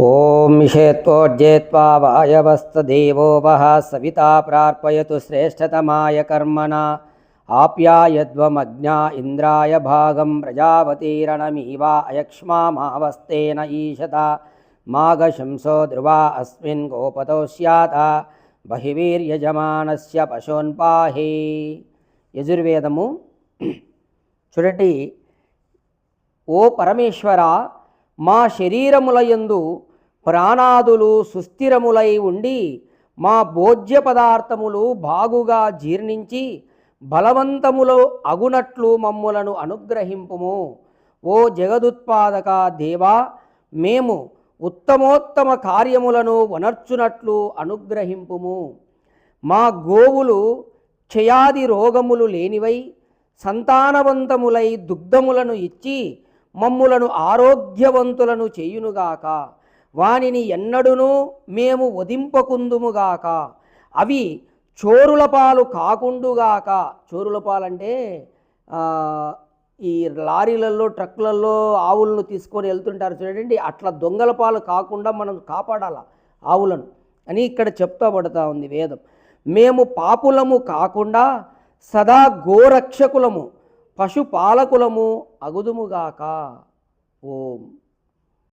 ॐ मिषेत्वोर्जेत्वा वायवस्तदेवो वः सविता प्रार्पयतु श्रेष्ठतमाय कर्मणा आप्यायध्वमज्ञा इन्द्राय भागं प्रजापतिरणमीवा अयक्ष्मामावस्तेन ईशता माघशंसो ध्रुवा अस्मिन् गोपतो स्यात् బహివీర్యజమానస్య పశోన్పాహి యజుర్వేదము చూడండి ఓ పరమేశ్వర మా శరీరములయందు ప్రాణాదులు సుస్థిరములై ఉండి మా భోజ్య పదార్థములు బాగుగా జీర్ణించి బలవంతములో అగునట్లు మమ్ములను అనుగ్రహింపుము. ఓ జగదుత్పాదక దేవా మేము ఉత్తమోత్తమ కార్యములను వనర్చునట్లు అనుగ్రహింపుము. మా గోవులు క్షయాది రోగములు లేనివై సంతానవంతములై దుగ్ధములను ఇచ్చి మమ్ములను ఆరోగ్యవంతులను చేయునుగాక. వానిని ఎన్నడునూ మేము వదింపకుందుముగాక అవి చోరుల పాలు కాకుండుగాక. చోరుల పాలంటే ఈ లారీలలో ట్రక్లలో ఆవులను తీసుకొని వెళ్తుంటారు చూడండి. అట్లా దొంగల పాలు కాకుండా మనం కాపాడాల ఆవులను అని ఇక్కడ చెప్తా పడతా ఉంది వేదం. మేము పాపులము కాకుండా సదా గోరక్షకులము. పశుపాలకులము అగుదుముగాక. ఓం.